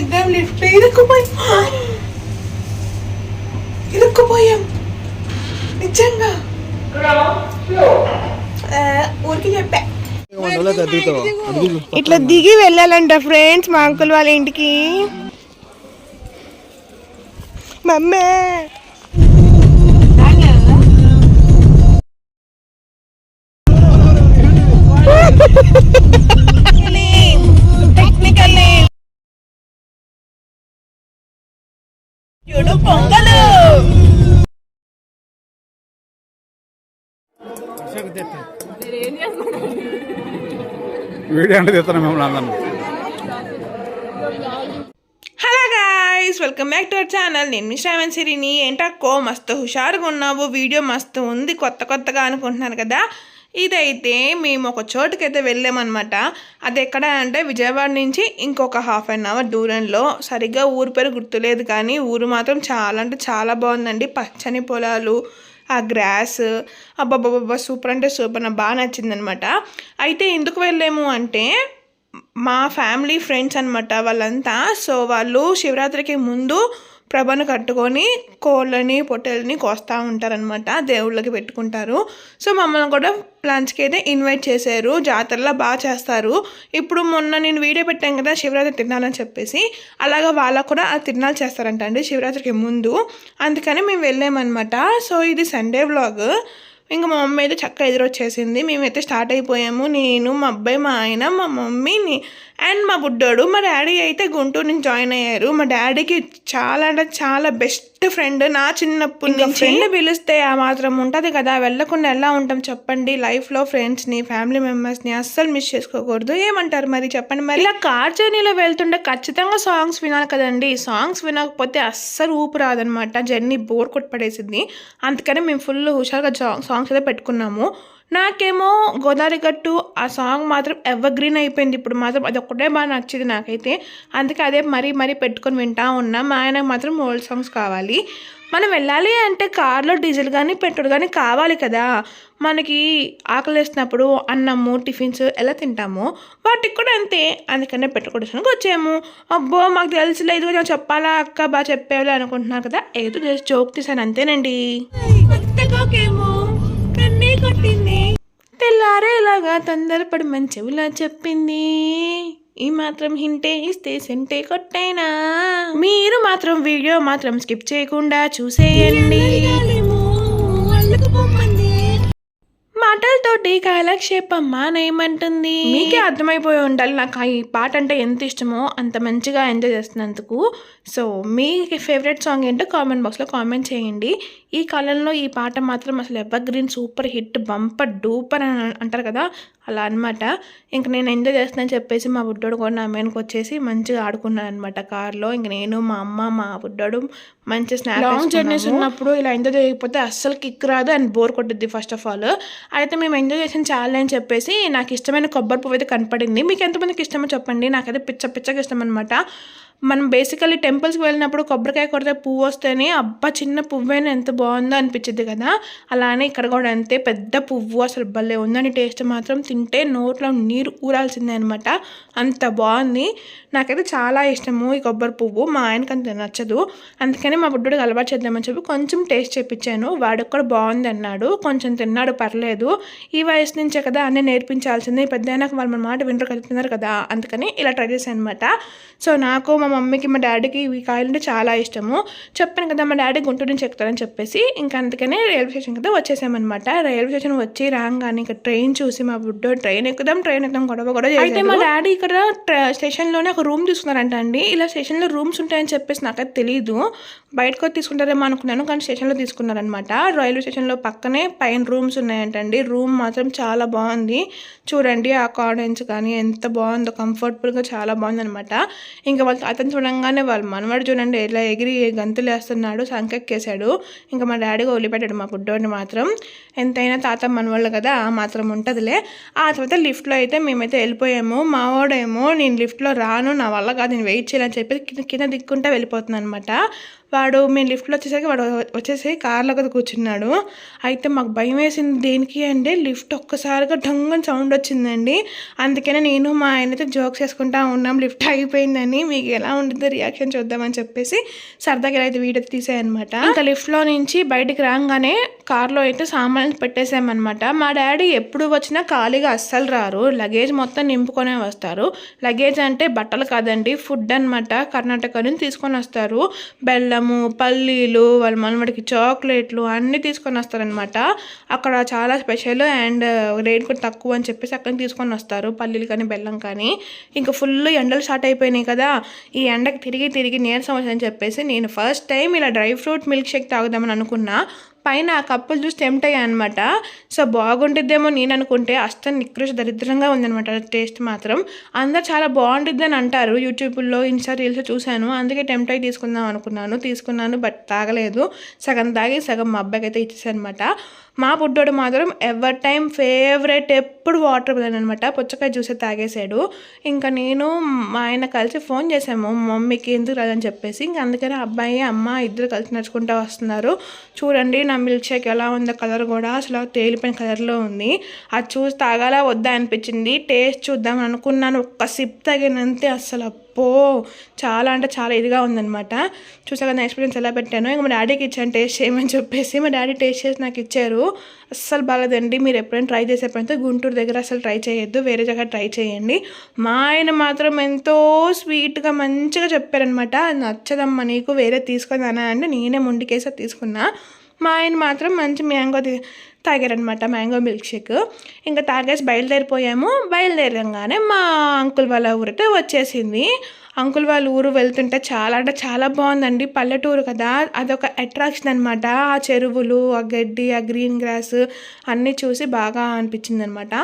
ఇద్దరం లిఫ్ట్ ఇరుక్కుపోయాం. ఇరుక్కుపోయాం. నిజంగా. ఊరికి చెప్పా. ఇట్లా దిగి వెళ్ళాలంట ఫ్రెండ్స్ మా అంకుల్ వాళ్ళ ఇంటికి. మమ్మే. వీడియో అంటే తీస్తాను మిమ్మల్ని అందరినీ. Hello guys welcome back to our channel నేను మీ శ్రావణ్ సిరిని. ఏంటక్కో మస్తు హుషారుగా ఉన్నావు? వీడియో మస్తు ఉంది కొత్త కొత్తగా అనుకుంటున్నాను కదా? ఇదైతే మేము ఒక చోటుకైతే వెళ్ళామన్నమాట. అది ఎక్కడ అంటే విజయవాడ నుంచి ఇంకొక హాఫ్ అన్ అవర్ దూరంలో. సరిగ్గా ఊరు పేరు గుర్తులేదు కానీ ఊరు మాత్రం చాలా అంటే చాలా బాగుందండి. పచ్చని పొలాలు ఆ గ్రాస్ అబ్బాబ్బాబ్బా సూపర్ అంటే సూపర్ నాకు బాగా నచ్చిందనమాట అయితే ఎందుకు వెళ్ళాము అంటే మా ఫ్యామిలీ ఫ్రెండ్స్ అనమాట వాళ్ళంతా. సో వాళ్ళు శివరాత్రికి ముందు ప్రభను కట్టుకొని కోళ్ళని పొట్టెల్ని కోస్తూ ఉంటారనమాట దేవుళ్ళకి పెట్టుకుంటారు. సో మమ్మల్ని కూడా లంచ్కి అయితే ఇన్వైట్ చేశారు. జాతరలో బాగా చేస్తారు. ఇప్పుడు మొన్న నేను వీడియో పెట్టాను కదా శివరాత్రి తిరునాలని చెప్పేసి. అలాగా వాళ్ళకు కూడా ఆ తిరునాలు చేస్తారంట అండి శివరాత్రికి ముందు. అందుకని మేము వెళ్ళామన్నమాట. సో ఇది సండే వ్లాగ్. ఇంకా మా మమ్మీ అయితే చక్కగా ఎదురొచ్చేసింది. మేమైతే స్టార్ట్ అయిపోయాము. నేను మా అబ్బాయి మా ఆయన మా మమ్మీని అండ్ మా బుడ్డోడు మా డాడీ అయితే గుంటూరు నుంచి జాయిన్ అయ్యారు. మా డాడీకి చాలా అంటే చాలా బెస్ట్ ఫ్రెండ్ నా చిన్నప్పటి నుంచి. ఫ్రెండ్? పిలిస్తే ఆ మాత్రం ఉంటుంది కదా వెళ్ళకుండా ఎలా ఉంటాం చెప్పండి. లైఫ్లో ఫ్రెండ్స్ని ఫ్యామిలీ మెంబర్స్ని అస్సలు మిస్ చేసుకోకూడదు. ఏమంటారు మరి చెప్పండి మరి? ఇలా కార్ జర్నీలో వెళ్తుంటే ఖచ్చితంగా సాంగ్స్ వినాలి కదండి. సాంగ్స్ వినకపోతే అస్సలు ఊపు రాదనమాట జర్నీ బోర్ కొట్టి పడేసింది అందుకని మేము ఫుల్ హుషారుగా సాంగ్స్ అయితే పెట్టుకున్నాము. నాకేమో గోదావరి గట్టు ఆ సాంగ్ మాత్రం ఎవర్ గ్రీన్ అయిపోయింది. ఇప్పుడు మాత్రం అది ఒక్కటే బాగా నచ్చింది నాకైతే. అందుకే అదే మరీ మరీ పెట్టుకొని వింటా ఉన్నా. మా ఆయనకు మాత్రం ఓల్డ్ సాంగ్స్ కావాలి. మనం వెళ్ళాలి అంటే కార్లో డీజిల్ కానీ పెట్రోల్ కానీ కావాలి కదా. మనకి ఆకలి వేసినప్పుడు అన్నము టిఫిన్స్ ఎలా తింటామో వాటికి కూడా అంతే. అందుకనే పెట్టుకోవడానికి వచ్చాము. అబ్బో మాకు తెలిసిలేదు కొంచెం చెప్పాలా అక్క బాగా చెప్పేవాళ్ళు అనుకుంటున్నారు కదా. ఏదో జస్ట్ జోక్ తీసాను అంతేనండి. కన్నీ తెల్లారేలాగా తొందరపడి మంచెవులా చెప్పింది. ఈ మాత్రం హింటే ఇస్తే సెంటే కొట్టైనా? మీరు మాత్రం వీడియో మాత్రం స్కిప్ చేయకుండా చూసేయండి. మాటలతోటి కాలక్షేపమ్మ మానేయమంటుంది మీకే అర్థమైపోయి ఉండాలి. నాకు ఆ ఈ పాట అంటే ఎంత ఇష్టమో అంత మంచిగా ఎంజాయ్ చేస్తున్నందుకు. సో మీ ఫేవరెట్ సాంగ్ ఏంటో కామెంట్ బాక్స్లో కామెంట్ చేయండి. ఈ కాలంలో ఈ పాట మాత్రం అసలు evergreen super hit bumper duper అని అంటారు కదా అలా అనమాట ఇంక నేను ఎంజాయ్ చేస్తున్నాను చెప్పేసి మా బుడ్డోడు కూడా నా మీదకి వచ్చేసి మంచిగా ఆడుకున్నాను అనమాట కార్లో. ఇంక నేను మా అమ్మ మా బుడ్డోడు మంచి స్నాప్ లాంగ్ జర్నీస్ ఉన్నప్పుడు ఇలా ఎంజాయ్ చేయకపోతే అస్సలు కిక్ రాదు అండ్ బోర్ కొట్టుద్ది ఫస్ట్ ఆఫ్ ఆల్ అయితే మేము ఎంజాయ్ చేసిన చాలా అని చెప్పేసి నాకు ఇష్టమైన కొబ్బరి పువ్వు అయితే కనపడింది. మీకు ఎంతమందికి ఇష్టమో చెప్పండి. నాకైతే పిచ్చ పిచ్చగా ఇష్టం అనమాట మనం బేసికలీ టెంపుల్స్కి వెళ్ళినప్పుడు కొబ్బరికాయ కొడితే పువ్వు వస్తేనే అబ్బా చిన్న పువ్వైనా ఎంత బాగుందో అనిపించింది కదా. అలానే ఇక్కడ కూడా అంతే పెద్ద పువ్వు అసలు భలే ఉందని టేస్ట్ మాత్రం తింటే నోట్లో నీరు ఊరాల్సిందే అనమాట అంత బాగుంది. నాకైతే చాలా ఇష్టము ఈ కొబ్బరి పువ్వు. మా ఆయనకి అంత నచ్చదు. అందుకని మా బుడ్డుడికి అలవాటు చేద్దామని చెప్పి కొంచెం టేస్ట్ చేపించాను వాడికి కూడా బాగుంది అన్నాడు. కొంచెం తిన్నాడు పర్లేదు. ఈ వయసు నుంచే కదా అన్నీ నేర్పించాల్సింది. పెద్ద అయినాక వాళ్ళు మన మాట వింటారు కదా కదా. అందుకని ఇలా ట్రై చేశాను అనమాట సో నాకు మా మమ్మీకి మా డాడీకి ఇవి కాయలు అంటే చాలా ఇష్టము. చెప్పాను కదా మా డాడీ గుంటూరు నుంచి ఎక్కుతారని చెప్పేసి ఇంకా అందుకనే రైల్వే స్టేషన్ కదా వచ్చేసామన్నమాట. రైల్వే స్టేషన్ వచ్చి రాగానే ఇంకా ట్రైన్ చూసి మా బుడ్డో ట్రైన్ ఎక్కుదాం ట్రైన్ ఎక్కుదాం గొడవ గొడవ అయితే మా డాడీ ఇక్కడ స్టేషన్లోనే ఒక రూమ్ తీసుకున్నారంట అండి ఇలా స్టేషన్లో రూమ్స్ ఉంటాయని చెప్పేసి నాకైతే తెలియదు బయటకు తీసుకుంటారేమో అనుకున్నాను కానీ స్టేషన్లో తీసుకున్నారనమాట రైల్వే స్టేషన్లో పక్కనే పైన రూమ్స్ ఉన్నాయంటండి. రూమ్ మాత్రం చాలా బాగుంది. చూడండి ఆ కార్డెన్స్ కానీ ఎంత బాగుందో కంఫర్టబుల్గా చాలా బాగుందనమాట ఇంకా వాళ్ళ తాతను చూడంగానే వాళ్ళ మనవాడు చూడండి ఎలా ఎగిరి గంతులు వేస్తున్నాడు సంకెక్కేశాడు. ఇంకా మా డాడీగా వదిలిపెట్టాడు మా బుడ్డోడిని మాత్రం. ఎంతైనా తాత మనవాళ్ళు కదా ఆ మాత్రం ఉంటుందిలే. ఆ తర్వాత లిఫ్ట్లో అయితే మేమైతే వెళ్ళిపోయాము. మా వాడేమో నేను లిఫ్ట్లో రాను నా వల్ల కాదు నేను వెయిట్ చేయాలని చెప్పి కింద కింద దిక్కుంటా వెళ్ళిపోతున్నాను అనమాట వాడు మేము లిఫ్ట్లో వచ్చేసరికి వాడు వచ్చేసి కార్లో కదా కూర్చున్నాడు. అయితే మాకు భయం వేసింది దేనికి అంటే లిఫ్ట్ ఒక్కసారిగా ఢంగని సౌండ్ వచ్చిందండి. అందుకనే నేను మా ఆయనతో జోక్స్ వేసుకుంటా ఉన్నాం లిఫ్ట్ ఆగిపోయిందని. మీకు ఎలా ఉంటుందో రియాక్షన్ చూద్దామని చెప్పేసి సరదాగా అయితే వీడియో తీసాయనమాట. ఇంకా లిఫ్ట్లో నుంచి బయటికి రాగానే కార్లో అయితే సామాన్లు పెట్టేసామన్నమాట. మా డాడీ ఎప్పుడు వచ్చినా ఖాళీగా అస్సలు రారు. లగేజ్ మొత్తం నింపుకొనే వస్తారు. లగేజ్ అంటే బట్టలు కాదండి ఫుడ్ అనమాట కర్ణాటక నుంచి తీసుకొని వస్తారు. బెల్లము పల్లీలు వాళ్ళ మనమడికి చాక్లెట్లు అన్నీ తీసుకొని వస్తారనమాట అక్కడ చాలా స్పెషల్ అండ్ రేట్ కూడా తక్కువ అని చెప్పేసి అక్కడికి తీసుకొని వస్తారు. పల్లీలు కానీ బెల్లం కానీ. ఇంకా ఫుల్ ఎండలు స్టార్ట్ అయిపోయినాయి కదా. ఈ ఎండకు తిరిగి తిరిగి నీరసం వచ్చిందని చెప్పేసి నేను ఫస్ట్ టైం ఇలా డ్రై ఫ్రూట్ మిల్క్ షేక్ తాగుదామని అనుకున్నా. పైన ఆ కప్పులు చూసి టెంప్ట్ అనమాట సో బాగుంటుందేమో నేను అనుకుంటే అస్తం నికృష దరిద్రంగా ఉందనమాట టేస్ట్ మాత్రం. అందరు చాలా బాగుంటుంది అని అంటారు. యూట్యూబ్లో ఇన్స్టా రీల్స్ చూశాను. అందుకే టెంప్ట్ అయి తీసుకుందాం అనుకున్నాను. తీసుకున్నాను బట్ తాగలేదు. సగం తాగి సగం మా అబ్బాయికి అయితే ఇచ్చేసానమాట అనమాట మా బుడ్డోడు మాత్రం ఎవర్ టైం ఫేవరెట్ ఎప్పుడు వాటర్ మిలన్ అనమాట పుచ్చకాయ జ్యూసే తాగేశాడు ఇంకా నేను మా ఆయన కలిసి ఫోన్ చేసాము మమ్మీకి ఎందుకు రాదని చెప్పేసి. ఇంకా అందుకని అబ్బాయి అమ్మ ఇద్దరు కలిసి నడుచుకుంటూ వస్తున్నారు. చూడండి నా మిల్క్ షేక్ ఎలా ఉందో కలర్ కూడా అసలు తేలిపోయిన కలర్లో ఉంది. అది చూసి తాగాలా వద్దా అనిపించింది. టేస్ట్ చూద్దాం అనుకున్నాను. ఒక్క సిప్ తగినంతే అసలు అప్పో చాలా అంటే చాలా ఇదిగా ఉందనమాట చూసాక నా ఎక్స్పీరియన్స్ ఎలా పెట్టాను. ఇంకా మా డాడీకి ఇచ్చాను టేస్ట్ చేయమని చెప్పేసి. మా డాడీ టేస్ట్ చేసి నాకు ఇచ్చారు. అస్సలు బాగాలేదండి మీరు ఎప్పుడైనా ట్రై చేసే గుంటూరు దగ్గర అసలు ట్రై చేయొద్దు. వేరే జగ ట్రై చేయండి. మా ఆయన మాత్రం ఎంతో స్వీట్గా మంచిగా చెప్పారనమాట నచ్చదమ్మా నీకు వేరే తీసుకుందానా అంటే నేనే ముందుకేసా తీసుకున్నా. మా ఆయన మాత్రం మంచి మ్యాంగో తాగారనమాట మ్యాంగో మిల్క్ షేక్ ఇంకా తాగేసి బయలుదేరిపోయాము. బయలుదేరంగానే మా అంకుల్ వాళ్ళ ఊరితే వచ్చేసింది. అంకుల్ వాళ్ళ ఊరు వెళ్తుంటే చాలా అంటే చాలా బాగుందండి. పల్లెటూరు కదా అదొక అట్రాక్షన్ అనమాట ఆ చెరువులు ఆ గడ్డి ఆ గ్రీన్ గ్రాస్ అన్నీ చూసి బాగా అనిపించింది అనమాట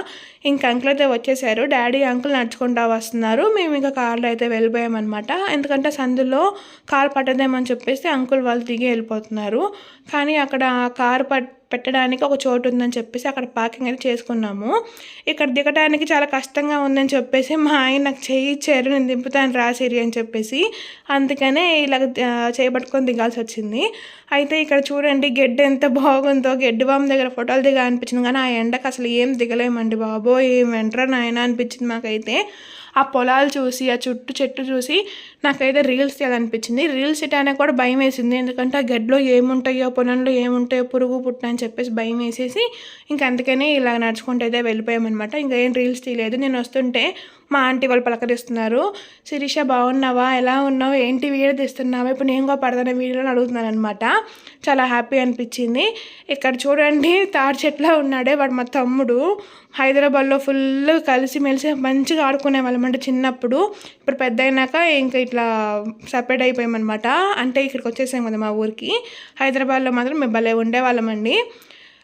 ఇంకా అంకుల్ అయితే వచ్చేసారు. డాడీ అంకుల్ నడుచుకుంటా వస్తున్నారు. మేము ఇంకా కార్లో అయితే వెళ్ళిపోయామన్నమాట. ఎందుకంటే సందులో కార్ పట్టదేమని చెప్పేసి అంకుల్ వాళ్ళు దిగి వెళ్ళిపోతున్నారు. కానీ అక్కడ కార్ పట్ పెట్టడానికి ఒక చోటు ఉందని చెప్పేసి అక్కడ పార్కింగ్ అయితే చేసుకున్నాము. ఇక్కడ దిగడానికి చాలా కష్టంగా ఉందని చెప్పేసి మా ఆయన నాకు చేయి ఇచ్చారు నేను దింపుతాను రాసిరి అని చెప్పేసి అందుకనే ఇలా చేయబట్టుకొని దిగాల్సి వచ్చింది. అయితే ఇక్కడ చూడండి గెడ్డ ఎంత బాగుందో. గెడ్డి బామ్ దగ్గర ఫోటోలు దిగా అనిపించింది కానీ ఆ ఎండకు అసలు ఏం దిగలేమండి బాబో ఏం వెంటరా నాయన అనిపించింది మాకైతే. ఆ పొలాలు చూసి ఆ చుట్టూ చెట్టు చూసి నాకైతే రీల్స్ తీయాలనిపించింది. రీల్స్ తీయడానికి కూడా భయం వేసింది. ఎందుకంటే ఆ గడ్డలో ఏముంటాయో పొలంలో ఏముంటాయో పురుగు పుట్ట అని చెప్పేసి భయం వేసేసి ఇంకా అందుకనే ఇలా నడుచుకుంటూ అయితే వెళ్ళిపోయామన్నమాట. ఇంకా ఏం రీల్స్ తీయలేదు. నేను వస్తుంటే మా ఆంటీ వాళ్ళు పలకరిస్తున్నారు. శిరీష బాగున్నావా? ఎలా ఉన్నావు? ఏంటి వీడియో తీస్తున్నావా? ఇప్పుడు నేను కూడా పడతాను వీడియోలో అడుగుతున్నాను అనమాట చాలా హ్యాపీ అనిపించింది. ఇక్కడ చూడండి తాడి చెట్ల ఉన్నాడే వాడు మా తమ్ముడు. హైదరాబాద్లో ఫుల్ కలిసి మెలిసి మంచిగా ఆడుకునే వాళ్ళం అంటే చిన్నప్పుడు. ఇప్పుడు పెద్ద అయినాక ఇంకా ఇట్లా సపరేట్ అయిపోయామన్నమాట. అంటే ఇక్కడికి వచ్చేసాం కదా మా ఊరికి. హైదరాబాద్లో మాత్రం మేము భలే ఉండేవాళ్ళమండి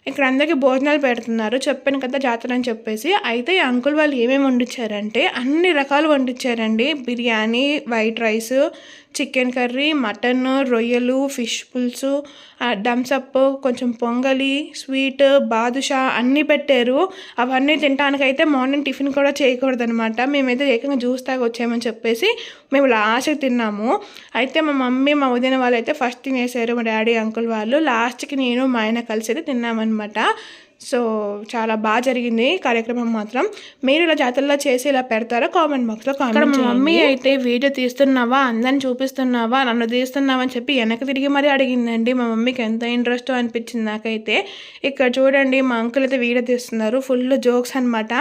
ఇక్కడ అందరికీ భోజనాలు పెడుతున్నారు. చెప్పాను కదా జాతర అని చెప్పేసి. అయితే ఈ అంకుల్ వాళ్ళు ఏమేమి వండించారంటే అన్ని రకాలు వండించారండి biryani white rice chicken curry mutton రొయ్యలు ఫిష్ పులుసు థమ్సప్ కొంచెం పొంగలి స్వీట్ బాదుషా అన్నీ పెట్టారు. అవన్నీ తినడానికైతే మార్నింగ్ టిఫిన్ కూడా చేయకూడదు అనమాట మేమైతే ఏకంగా జ్యూస్ తాగి వచ్చామని చెప్పేసి మేము లాస్ట్కి తిన్నాము. అయితే మా మమ్మీ మా వదిన వాళ్ళు అయితే ఫస్ట్ తినేసారు మా డాడీ అంకుల్ వాళ్ళు. లాస్ట్కి నేను మా ఆయన కలిసి అయితే తిన్నామన్నమాట. సో చాలా బాగా జరిగింది కార్యక్రమం మాత్రం. మీరు ఇలా జాతరలో చేసి ఇలా పెడతారా? కామెంట్ బాక్స్లో కామెంట్ మా మమ్మీ అయితే వీడియో తీస్తున్నావా? అందరిని చూపిస్తున్నావా? నన్ను తీస్తున్నావా అని చెప్పి వెనక్కి తిరిగి మరీ అడిగిందండి. మా మమ్మీకి ఎంత ఇంట్రెస్ట్ అనిపించింది నాకైతే. ఇక్కడ చూడండి మా అంకుల్ అయితే వీడియో తీస్తున్నారు. ఫుల్ జోక్స్ అనమాట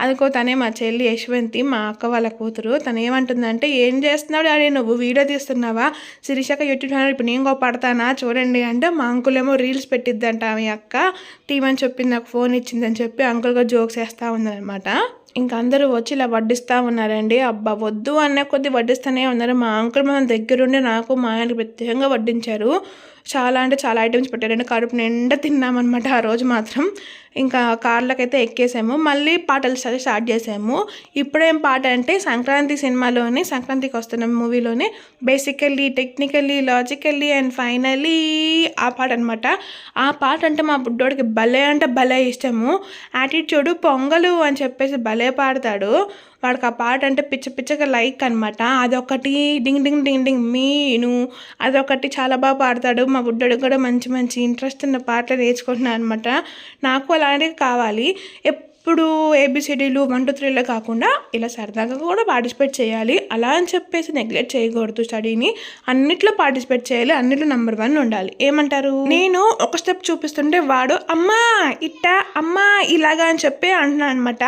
అదికో తనే మా చెల్లి యశ్వంతి మా అక్క వాళ్ళ కూతురు. తను ఏమంటుందంటే ఏం చేస్తున్నావు డాడీ? నువ్వు వీడియో తీస్తున్నావా? శిరీషక యూట్యూబ్ ఛానల్ ఇప్పుడు నేను పడతానా చూడండి అంటే మా అంకుల్ ఏమో రీల్స్ పెట్టిద్దంట మీ అక్క. టీమని అని చెప్పింది నాకు ఫోన్ ఇచ్చిందని చెప్పి అంకుల్గా జోక్స్ వేస్తూ ఉందనమాట ఇంకా అందరూ వచ్చి ఇలా వడ్డిస్తూ ఉన్నారండి. అబ్బా వద్దు అన్న కొద్ది వడ్డిస్తూనే ఉన్నారు. మా అంకుల్ మన దగ్గరుండి నాకు మా ఆయనకి ప్రత్యేకంగా వడ్డించారు. చాలా అంటే చాలా ఐటమ్స్ పెట్టారండి కడుపు నిండా తిన్నామన్నమాట ఆ రోజు మాత్రం. ఇంకా కార్లకైతే ఎక్కేసాము. మళ్ళీ పాటలు స్టార్ట్ చేసాము. ఇప్పుడేం పాట అంటే సంక్రాంతి సినిమాలోనే సంక్రాంతికి వస్తున్న మూవీలోనే basically technically logically and finally ఆ పాట అనమాట ఆ పాట అంటే మా బుడ్డోడికి భలే అంటే భలే ఇష్టము. యాటిట్యూడ్ పొంగలు అని చెప్పేసి భలే పాడతాడు. వాడికి ఆ పాట అంటే పిచ్చ పిచ్చగా లైక్ అనమాట అదొకటి డింగ్ డింగ్ డింగ్ డింగ్ మీను. అదొకటి చాలా బాగా పాడతాడు. మా బుడ్డడు కూడా మంచి మంచి ఇంట్రెస్ట్ ఉన్న పాటలు నేర్చుకుంటున్నాను అనమాట నాకు అలాంటివి కావాలి. ఎప్పుడు ఏబిసిడీలు వన్ టూ త్రీలో కాకుండా ఇలా సరదాగా కూడా పార్టిసిపేట్ చేయాలి. అలా అని చెప్పేసి నెగ్లెక్ట్ చేయకూడదు స్టడీని అన్నిట్లో పార్టిసిపేట్ చేయాలి అన్నిట్లో నెంబర్ వన్ ఉండాలి. ఏమంటారు? నేను ఒక స్టెప్ చూపిస్తుంటే వాడు అమ్మా ఇట్ట అమ్మా ఇలాగా అని చెప్పి అంటున్నాను అనమాట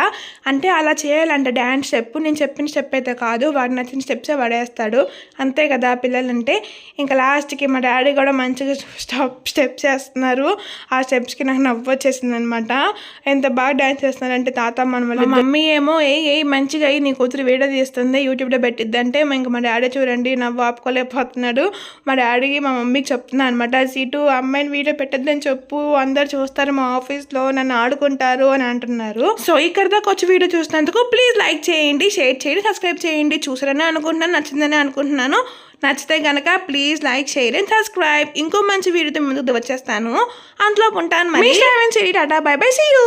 అంటే అలా చేయాలంట డ్యాన్స్ స్టెప్ నేను చెప్పిన స్టెప్ అయితే కాదు. వాడు నచ్చిన స్టెప్సే పడేస్తాడు అంతే కదా పిల్లలంటే. ఇంకా లాస్ట్కి మా డాడీ కూడా మంచిగా స్టెప్ స్టెప్స్ వేస్తున్నారు ఆ స్టెప్స్కి నాకు నవ్వు వచ్చేసింది అనమాట ఎంత బాగా డ్యాన్స్ చేస్తున్నారంటే తాత మన మమ్మీ ఏమో ఏ ఏ మంచిగా అయ్యి నీ కూతురు వీడియో తీస్తుంది యూట్యూబ్లో పెట్టిద్ది. అంటే ఇంకా మా డాడీ చూడండి నవ్వు ఆపుకోలేకపోతున్నాడు. మా డాడీకి మా మమ్మీకి చెప్తున్నాను అనమాట సీటు అమ్మాయిని వీడియో పెట్టద్దని చెప్పు అందరు చూస్తారు మా ఆఫీస్లో నన్ను ఆడుకుంటారు అని అంటున్నారు. సో ఇక్కడ దాకా వచ్చి వీడియో చూసినందుకు ప్లీజ్ లైక్ చేయండి షేర్ చేయండి సబ్స్క్రైబ్ చేయండి. చూసారని అనుకుంటున్నాను నచ్చిందని అనుకుంటున్నాను. నచ్చితే కనుక please like share and subscribe ఇంకో మంచి వీడియోతో ముందుకు వచ్చేస్తాను. అంతలో ఉంటాను మరి. Tata bye bye see you